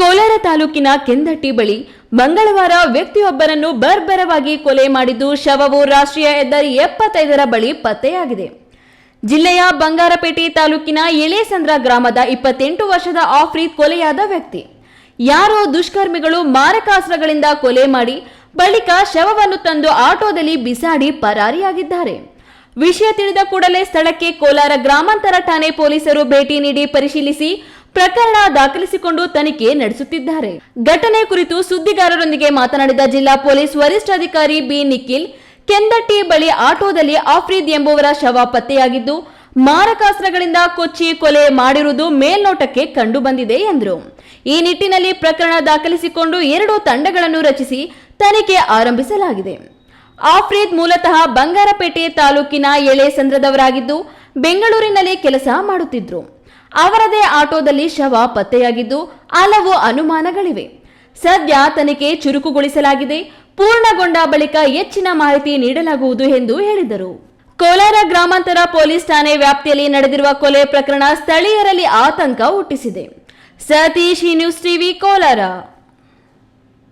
ಕೋಲಾರ ತಾಲೂಕಿನ ಕೆಂದಟ್ಟಿ ಬಳಿ ಮಂಗಳವಾರ ವ್ಯಕ್ತಿಯೊಬ್ಬರನ್ನು ಬರ್ಬರವಾಗಿ ಕೊಲೆ ಮಾಡಿದ್ದು ಶವವು ರಾಷ್ಟ್ರೀಯ ಹೆದ್ದಾರಿ ಎಪ್ಪತ್ತೈದರ ಬಳಿ ಪತ್ತೆಯಾಗಿದೆ. ಜಿಲ್ಲೆಯ ಬಂಗಾರಪೇಟೆ ತಾಲೂಕಿನ ಎಳೆಸಂದ್ರ ಗ್ರಾಮದ ಇಪ್ಪತ್ತೆಂಟು ವರ್ಷದ ಆಫ್ರಿ ಕೊಲೆಯಾದ ವ್ಯಕ್ತಿ. ಯಾರೋ ದುಷ್ಕರ್ಮಿಗಳು ಮಾರಕಾಸ್ತ್ರಗಳಿಂದ ಕೊಲೆ ಮಾಡಿ ಬಳಿಕ ಶವವನ್ನು ತಂದು ಆಟೋದಲ್ಲಿ ಬಿಸಾಡಿ ಪರಾರಿಯಾಗಿದ್ದಾರೆ. ವಿಷಯ ತಿಳಿದ ಕೂಡಲೇ ಸ್ಥಳಕ್ಕೆ ಕೋಲಾರ ಗ್ರಾಮಾಂತರ ಠಾಣೆ ಪೊಲೀಸರು ಭೇಟಿ ನೀಡಿ ಪರಿಶೀಲಿಸಿ ಪ್ರಕರಣ ದಾಖಲಿಸಿಕೊಂಡು ತನಿಖೆ ನಡೆಸುತ್ತಿದ್ದಾರೆ. ಘಟನೆ ಕುರಿತು ಸುದ್ದಿಗಾರರೊಂದಿಗೆ ಮಾತನಾಡಿದ ಜಿಲ್ಲಾ ಪೊಲೀಸ್ ವರಿಷ್ಠಾಧಿಕಾರಿ ಬಿ ನಿಖಿಲ್, ಕೆಂದಟ್ಟಿ ಬಳಿ ಆಟೋದಲ್ಲಿ ಆಫ್ರೀದ್ ಎಂಬುವರ ಶವ ಪತ್ತೆಯಾಗಿದ್ದು, ಮಾರಕಾಸ್ತ್ರಗಳಿಂದ ಕೊಚ್ಚಿ ಕೊಲೆ ಮಾಡಿರುವುದು ಮೇಲ್ನೋಟಕ್ಕೆ ಕಂಡು ಬಂದಿದೆ ಎಂದರು. ಈ ನಿಟ್ಟಿನಲ್ಲಿ ಪ್ರಕರಣ ದಾಖಲಿಸಿಕೊಂಡು ಎರಡು ತಂಡಗಳನ್ನು ರಚಿಸಿ ತನಿಖೆ ಆರಂಭಿಸಲಾಗಿದೆ. ಆಫ್ರೀದ್ ಮೂಲತಃ ಬಂಗಾರಪೇಟೆ ತಾಲೂಕಿನ ಎಳೆಸಂದ್ರದವರಾಗಿದ್ದು ಬೆಂಗಳೂರಿನಲ್ಲಿ ಕೆಲಸ ಮಾಡುತ್ತಿದ್ರು. ಅವರದೇ ಆಟೋದಲ್ಲಿ ಶವ ಪತ್ತೆಯಾಗಿದ್ದು ಹಲವು ಅನುಮಾನಗಳಿವೆ. ಸದ್ಯ ತನಿಖೆ ಚುರುಕುಗೊಳಿಸಲಾಗಿದೆ. ಪೂರ್ಣಗೊಂಡ ಬಳಿಕ ಹೆಚ್ಚಿನ ಮಾಹಿತಿ ನೀಡಲಾಗುವುದು ಎಂದು ಹೇಳಿದರು. ಕೋಲಾರ ಗ್ರಾಮಾಂತರ ಪೊಲೀಸ್ ಠಾಣೆ ವ್ಯಾಪ್ತಿಯಲ್ಲಿ ನಡೆದಿರುವ ಕೊಲೆ ಪ್ರಕರಣ ಸ್ಥಳೀಯರಲ್ಲಿ ಆತಂಕ ಹುಟ್ಟಿಸಿದೆ. Satish news TV, Kolar.